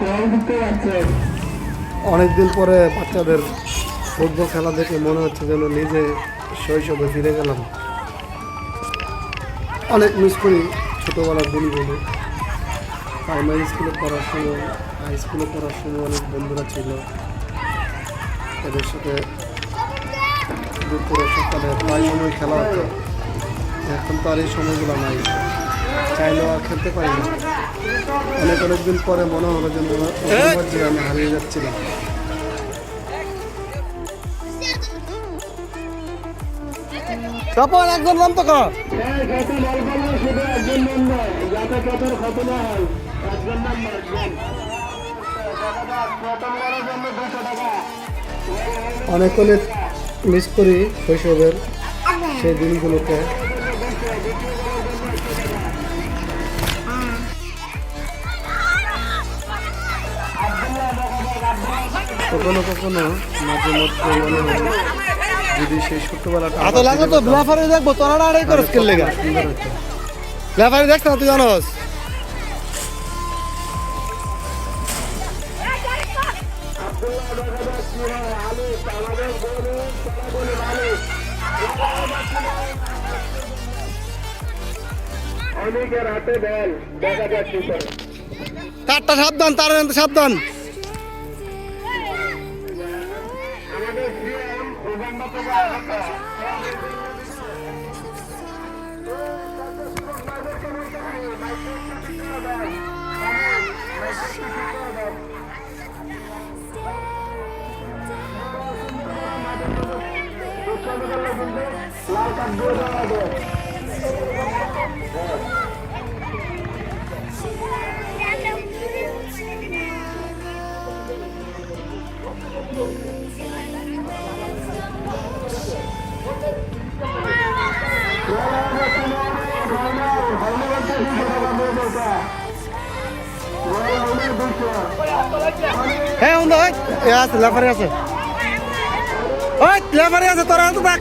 পাচ্ছেন অনেকদিন পরে বাচ্চাদের ফুটবল খেলা দেখে মনে হচ্ছে যেন নিজে শৈশবে ফিরে গেলাম। অনেক মিস করি ছোটোবেলার দিনগুলো। প্রাইমারি স্কুলে পড়ার সময় হাই স্কুলে পড়ার সময় অনেক বন্ধুরা ছিল। এদের সাথে দুপুরে সকালে প্রায় সময় খেলা হতো। এখন তো আর এই সময়গুলো নাই। চাইলেও আর খেলতে পারি না। অনেক অনেক দিন পরে মনে হলো যে যে আমি হারিয়ে যাচ্ছিলাম। তপন একজন নাম তো কর। অনেক মিস করি শৈশবের সেই দিনগুলোকে। কখনো কখনো মাঝে মধ্যে মনে হয় যদি সেই ছোট্টবেলাটা এত লাগল তো ব্লাফারে দেখব তোরা আড়াই করে স্কেল লেগা ব্লাফারে দেখ না তুই জানোস। দেখা যাচ্ছে। তারটা সাবধান তার সাবধান। Like a good. হ্যাঁ বন্ধু ওই এ আছে লেফারে আছে। ওই লেফারে আছে তোরা তো দেখ